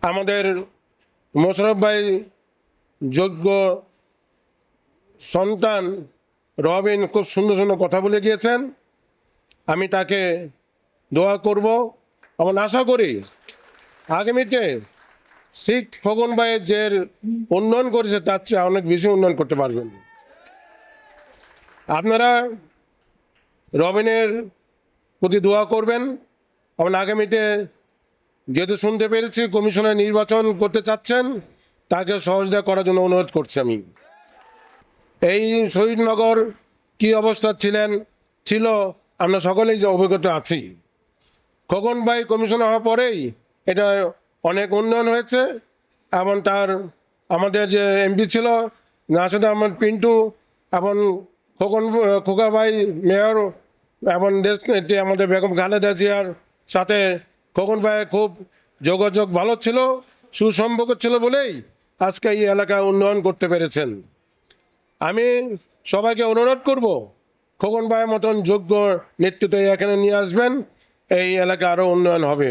আমাদের মোশারফ ভাই যোগ্য সন্তান রবিন খুব সুন্দর সুন্দর কথা বলে গিয়েছেন। আমি তাকে দোয়া করব। এবং আশা করি আগামীতে শিখ খগন ভাইয়ের যে উন্নয়ন করেছে, তার চেয়ে অনেক বেশি উন্নয়ন করতে পারবেন। আপনারা রবিনের প্রতি দোয়া করবেন। এবং আগামীতে যেহেতু শুনতে পেরেছি কমিশনের নির্বাচন করতে চাচ্ছেন, তাকে সহযোগিতা করার জন্য অনুরোধ করছি আমি। এই শহীদনগর কি অবস্থা ছিলেন, ছিল, আমরা সকলেই যে অভিজ্ঞতা আছি। খগন ভাই কমিশনার হওয়ার পরেই এটা অনেক উন্নয়ন হয়েছে, এবং তার, আমাদের যে এমপি ছিল নাসিদ আহমদ পিন্টু, এবং খোকন, খোকা ভাই, মেয়র, এবং দেশ আমাদের বেগম খালেদা জিয়ার সাথে খোকন ভাইয়ের খুব যোগাযোগ ভালো ছিল, সুসম্পর্ক ছিল বলেই আজকে এই এলাকা উন্নয়ন করতে পেরেছেন। আমি সবাইকে অনুরোধ করব, খোকন ভাইয়ের মতন যোগ্য নেতৃত্ব এখানে নিয়ে আসবেন, এই এলাকা আরও উন্নয়ন হবে।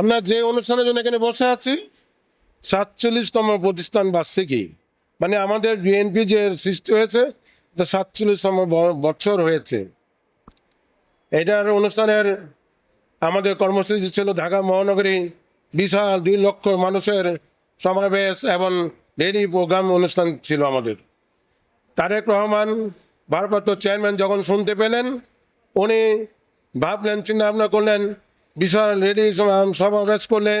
আমরা যে অনুষ্ঠানের জন্য এখানে বসে আছি, সাতচল্লিশতম প্রতিষ্ঠান বার্ষিকী। মানে আমাদের বিএনপি যে সৃষ্টি হয়েছে তা সাতচল্লিশতম বছর হয়েছে। এটার অনুষ্ঠানের আমাদের কর্মসূচি ছিল ঢাকা মহানগরী বিশাল দুই লক্ষ মানুষের সমাবেশ এবং ডেইলি প্রোগ্রাম অনুষ্ঠান ছিল আমাদের। তারেক রহমান, ভারপ্রাপ্ত চেয়ারম্যান যখন শুনতে পেলেন, উনি ভাবলেন, চিন্তা ভাবনা করলেন, বিশাল রেডি সমাবেশ করলে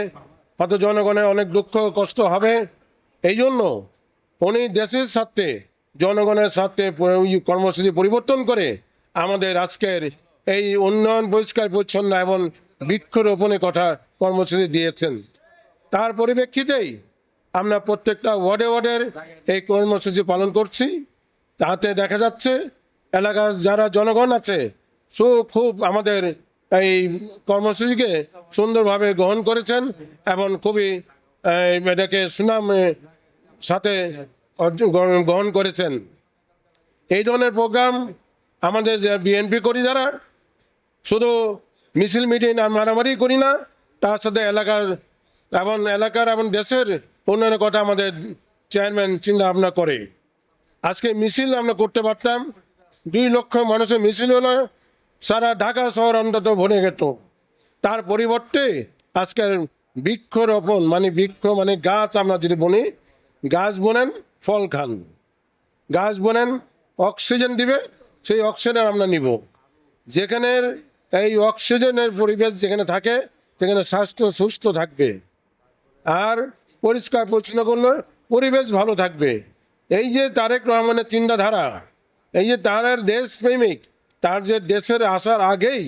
হয়তো জনগণের অনেক দুঃখ, কষ্ট হবে। এই জন্য উনি দেশের স্বার্থে, জনগণের স্বার্থে কর্মসূচি পরিবর্তন করে আমাদের আজকের এই উন্নয়ন, পরিষ্কার, পরিচ্ছন্ন এবং বৃক্ষরোপণের কথা কর্মসূচি দিয়েছেন। তার পরিপ্রেক্ষিতেই আমরা প্রত্যেকটা ওয়ার্ডে ওয়ার্ডের এই কর্মসূচি পালন করছি। তাতে দেখা যাচ্ছে এলাকার যারা জনগণ আছে সু খুব আমাদের এই কর্মসূচিকে সুন্দরভাবে গ্রহণ করেছেন এবং খুবই এটাকে সুনাম সাথে গ্রহণ- করেছেন। এই ধরনের প্রোগ্রাম আমাদের বিএনপি করি যারা শুধু মিছিল মিটিং আর মারামারি করি না, তার সাথে এলাকার এবং এলাকার এবং দেশের উন্নয়নের কথা আমাদের চেয়ারম্যান চিন্তা ভাবনা করে। আজকে মিছিল আমরা করতে পারতাম, দুই লক্ষ মানুষের মিছিল হলো, সারা ঢাকা শহর অন্তত ভরে যেত তার পরিবর্তে আজকের বৃক্ষরোপণ মানে বৃক্ষ মানে গাছ আমরা যদি বলি গাছ বোনেন, ফল খান। গাছ বোনেন, অক্সিজেন দিবে, সেই অক্সিজেন আমরা নিব। যেখানে এই অক্সিজেনের পরিবেশ যেখানে থাকে, সেখানে স্বাস্থ্য সুস্থ থাকবে। আর পরিষ্কার পরিচ্ছন্ন করলে পরিবেশ ভালো থাকবে। এই যে তারেক রহমানের চিন্তাধারা, এই যে তার দেশপ্রেমিক, তার যে দেশের আসার আগেই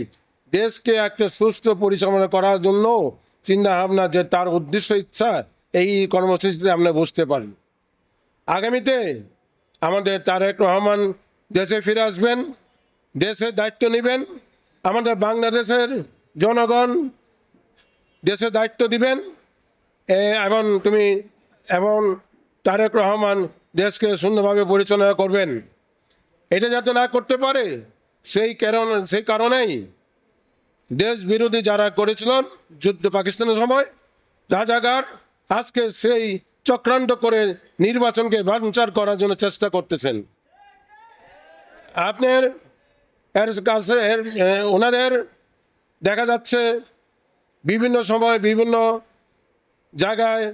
দেশকে একটা সুস্থ পরিচালনা করার জন্য চিন্তা ভাবনা যে তার উদ্দেশ্য, ইচ্ছা, এই কর্মসূচিতে আমরা বুঝতে পারি। আগামীতে আমাদের তারেক রহমান দেশে ফিরে আসবেন, দেশের দায়িত্ব নেবেন আমাদের বাংলাদেশের জনগণ দেশের দায়িত্ব দিবেন। এবং তুমি এবং তারেক রহমান দেশকে সুন্দরভাবে পরিচালনা করবেন। এটা যাতে না করতে পারে, সেই কারণ, সেই কারণেই দেশ বিরোধী যারা করেছিলেন যুদ্ধ পাকিস্তানের সময়, রাজাকার, আজকে সেই চক্রান্ত করে নির্বাচনকে বাঞ্চার করার জন্য চেষ্টা করতেছেন। আপনার এর কাছে এর, ওনাদের দেখা যাচ্ছে বিভিন্ন সময় বিভিন্ন জায়গায়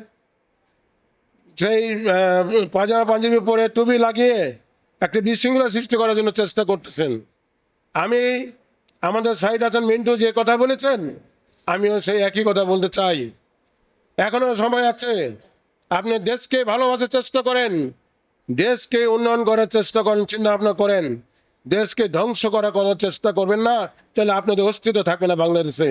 সেই পাজামা পাঞ্জাবি পরে টুপি লাগিয়ে একটা বিশৃঙ্খলা সৃষ্টি করার জন্য চেষ্টা করতেছেন। আমি আমাদের সাইড হাসান মিন্টু যে কথা বলেছেন আমিও সেই একই কথা বলতে চাই। এখনও সময় আছে আপনি দেশকে ভালোবাসার চেষ্টা করেন দেশকে উন্নয়ন করার চেষ্টা করেন চিন্তা ভাবনা করেন। দেশকে ধ্বংস করা করার চেষ্টা করবেন না তাহলে আপনাদের অস্তিত্ব থাকবে না বাংলাদেশে।